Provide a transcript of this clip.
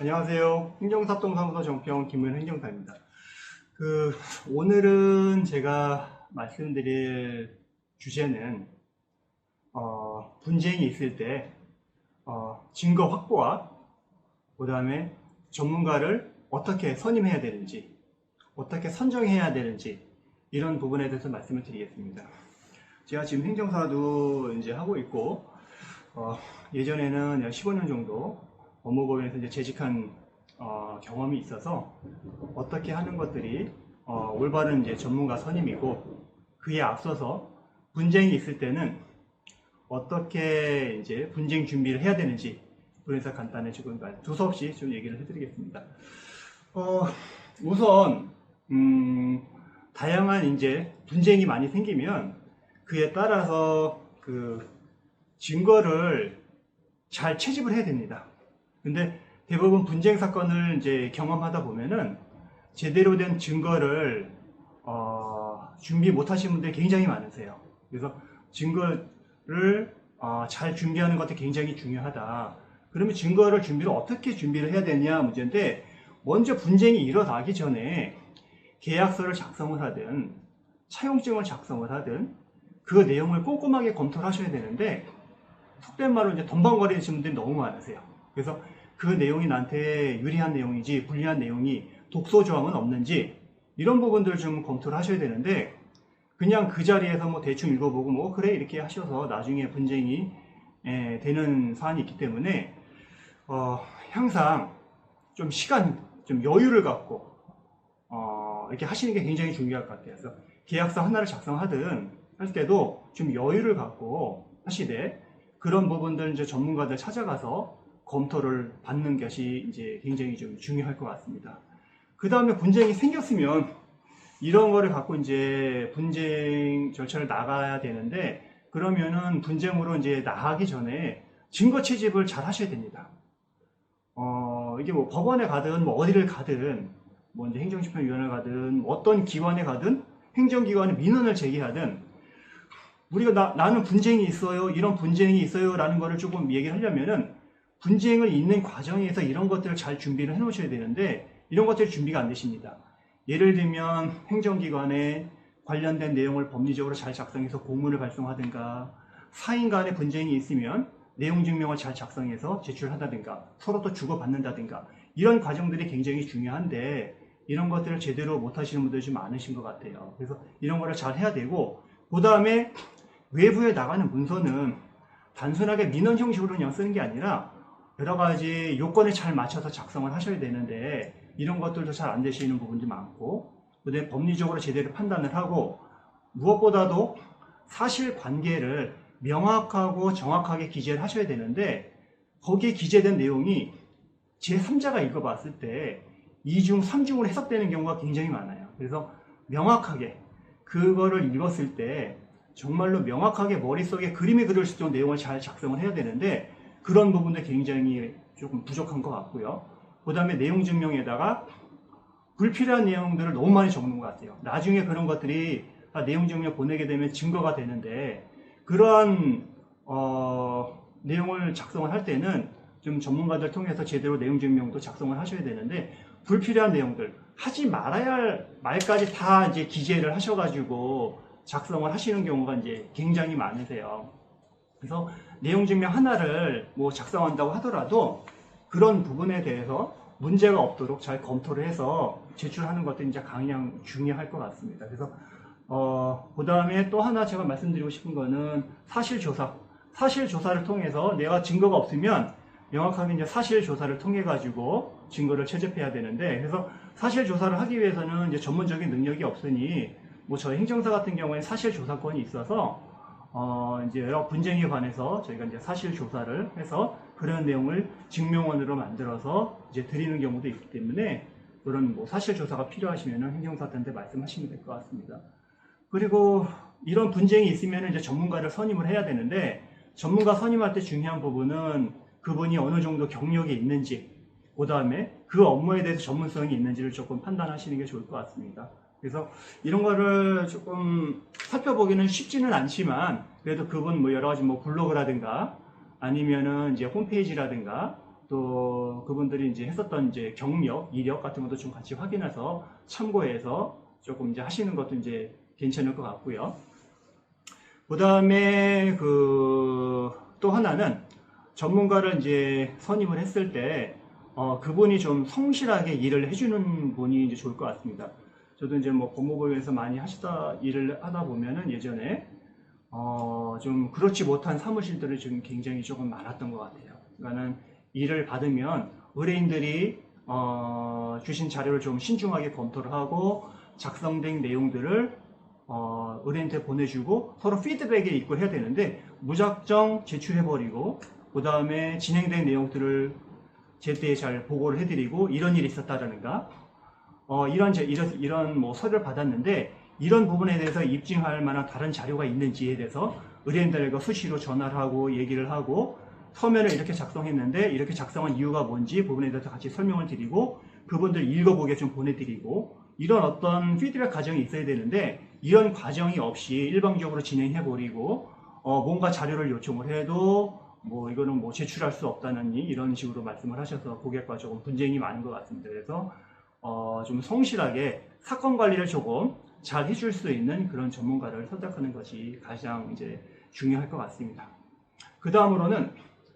안녕하세요. 행정사업동사무소 정평 김은 행정사입니다. 그 오늘은 제가 말씀드릴 주제는 어, 분쟁이 있을 때 어, 증거 확보와 그 다음에 전문가를 어떻게 선임해야 되는지 어떻게 선정해야 되는지 이런 부분에 대해서 말씀을 드리겠습니다. 제가 지금 행정사도 이제 하고 있고 어, 예전에는 약 15년 정도 업무법인에서 이제 재직한 어, 경험이 있어서 어떻게 하는 것들이 어, 올바른 이제 전문가 선임이고 그에 앞서서 분쟁이 있을 때는 어떻게 이제 분쟁 준비를 해야 되는지 그래서 간단히 지금 두서없이 좀 얘기를 해드리겠습니다. 어, 우선 음, 다양한 이제 분쟁이 많이 생기면 그에 따라서 그 증거를 잘 채집을 해야 됩니다. 근데 대부분 분쟁 사건을 이제 경험하다 보면은 제대로 된 증거를 어, 준비 못 하신 분들이 굉장히 많으세요. 그래서 증거를 어, 잘 준비하는 것도 굉장히 중요하다. 그러면 증거를 준비를 어떻게 준비를 해야 되냐 문제인데 먼저 분쟁이 일어나기 전에 계약서를 작성을 하든 차용증을 작성을 하든 그 내용을 꼼꼼하게 검토를 하셔야 되는데 속된 말로 이제 덤벙거리시는 분들이 너무 많으세요. 그래서 그 내용이 나한테 유리한 내용인지 불리한 내용이 독소 조항은 없는지 이런 부분들을 좀 검토를 하셔야 되는데 그냥 그 자리에서 뭐 대충 읽어보고 뭐 그래 이렇게 하셔서 나중에 분쟁이 에, 되는 사안이 있기 때문에 어, 항상 좀 시간, 좀 여유를 갖고 어, 이렇게 하시는 게 굉장히 중요할 것 같아요. 그래서 계약서 하나를 작성하든 할 때도 좀 여유를 갖고 하시되 그런 부분들 이제 전문가들 찾아가서 검토를 받는 것이 이제 굉장히 좀 중요할 것 같습니다. 그 다음에 분쟁이 생겼으면 이런 거를 갖고 이제 분쟁 절차를 나가야 되는데 그러면은 분쟁으로 이제 나가기 전에 증거 채집을 잘 하셔야 됩니다. 어, 이게 뭐 법원에 가든 뭐 어디를 가든 뭐 이제 행정집행위원회 가든 뭐 어떤 기관에 가든 행정기관에 민원을 제기하든 우리가 나, 나는 분쟁이 있어요 이런 분쟁이 있어요 라는 거를 조금 얘기를 하려면은 분쟁을 있는 과정에서 이런 것들을 잘 준비를 해 놓으셔야 되는데 이런 것들이 준비가 안 되십니다. 예를 들면 행정기관에 관련된 내용을 법리적으로 잘 작성해서 공문을 발송하든가 사인 간의 분쟁이 있으면 내용 증명을 잘 작성해서 제출하다든가 서로 또 주고받는다든가 이런 과정들이 굉장히 중요한데 이런 것들을 제대로 못 하시는 분들이 좀 많으신 것 같아요. 그래서 이런 거를 잘 해야 되고 그 다음에 외부에 나가는 문서는 단순하게 민원 형식으로 그냥 쓰는 게 아니라 여러 가지 요건에 잘 맞춰서 작성을 하셔야 되는데 이런 것들도 잘 안 되시는 부분도 많고 그다음에 법리적으로 제대로 판단을 하고 무엇보다도 사실 관계를 명확하고 정확하게 기재를 하셔야 되는데 거기에 기재된 내용이 제3자가 읽어봤을 때 2중, 3중으로 해석되는 경우가 굉장히 많아요. 그래서 명확하게 그거를 읽었을 때 정말로 명확하게 머릿속에 그림이 그릴 수 있도록 내용을 잘 작성을 해야 되는데 그런 부분도 굉장히 조금 부족한 것 같고요. 그 다음에 내용 증명에다가 불필요한 내용들을 너무 많이 적는 것 같아요. 나중에 그런 것들이 다 내용 증명 보내게 되면 증거가 되는데 그러한 어, 내용을 작성을 할 때는 좀 전문가들 통해서 제대로 내용 증명도 작성을 하셔야 되는데 불필요한 내용들 하지 말아야 할 말까지 다 이제 기재를 하셔가지고 작성을 하시는 경우가 이제 굉장히 많으세요. 그래서 내용 증명 하나를 뭐 작성한다고 하더라도 그런 부분에 대해서 문제가 없도록 잘 검토를 해서 제출하는 것도 이제 강량 중요할 것 같습니다. 그래서 어, 그 다음에 또 하나 제가 말씀드리고 싶은 거는 사실조사. 사실조사를 통해서 내가 증거가 없으면 명확하게 이제 사실조사를 통해 가지고 증거를 채집해야 되는데 그래서 사실조사를 하기 위해서는 이제 전문적인 능력이 없으니 뭐 저희 행정사 같은 경우에 사실조사권이 있어서 어, 이제 여러 분쟁에 관해서 저희가 이제 사실 조사를 해서 그런 내용을 증명원으로 만들어서 이제 드리는 경우도 있기 때문에 그런 뭐 사실 조사가 필요하시면 행정사한테 말씀하시면 될 것 같습니다. 그리고 이런 분쟁이 있으면 이제 전문가를 선임을 해야 되는데 전문가 선임할 때 중요한 부분은 그분이 어느 정도 경력이 있는지 그 다음에 그 업무에 대해서 전문성이 있는지를 조금 판단하시는 게 좋을 것 같습니다. 그래서 이런 거를 조금 살펴보기는 쉽지는 않지만 그래도 그분 뭐 여러 가지 뭐 블로그라든가 아니면은 이제 홈페이지라든가 또 그분들이 이제 했었던 이제 경력, 이력 같은 것도 좀 같이 확인해서 참고해서 조금 이제 하시는 것도 이제 괜찮을 것 같고요. 그 다음에 그 또 하나는 전문가를 이제 선임을 했을 때 어, 그분이 좀 성실하게 일을 해주는 분이 이제 좋을 것 같습니다. 저도 이제 뭐 법무부에 서 많이 하시다 일을 하다 보면은 예전에 어, 좀 그렇지 못한 사무실들이 좀 굉장히 조금 많았던 것 같아요. 그러니까는 일을 받으면 의뢰인들이 어, 주신 자료를 좀 신중하게 검토를 하고 작성된 내용들을 어, 의뢰인한테 보내주고 서로 피드백이 있고 해야 되는데 무작정 제출해버리고 그 다음에 진행된 내용들을 제때 잘 보고를 해드리고 이런 일이 있었다라는가 어, 이런, 제- 이런, 이런 뭐 서류를 받았는데 이런 부분에 대해서 입증할 만한 다른 자료가 있는지에 대해서 의뢰인들과 수시로 전화를 하고 얘기를 하고 서면을 이렇게 작성했는데 이렇게 작성한 이유가 뭔지 부분에 대해서 같이 설명을 드리고 그분들 읽어보게 좀 보내드리고 이런 어떤 피드백 과정이 있어야 되는데 이런 과정이 없이 일방적으로 진행해버리고 어, 뭔가 자료를 요청을 해도 뭐 이거는 뭐 제출할 수 없다는 이- 이런 식으로 말씀을 하셔서 고객과 조금 분쟁이 많은 것 같습니다. 그래서 어, 좀 성실하게 사건 관리를 조금 잘 해줄 수 있는 그런 전문가를 선택하는 것이 가장 이제 중요할 것 같습니다. 그 다음으로는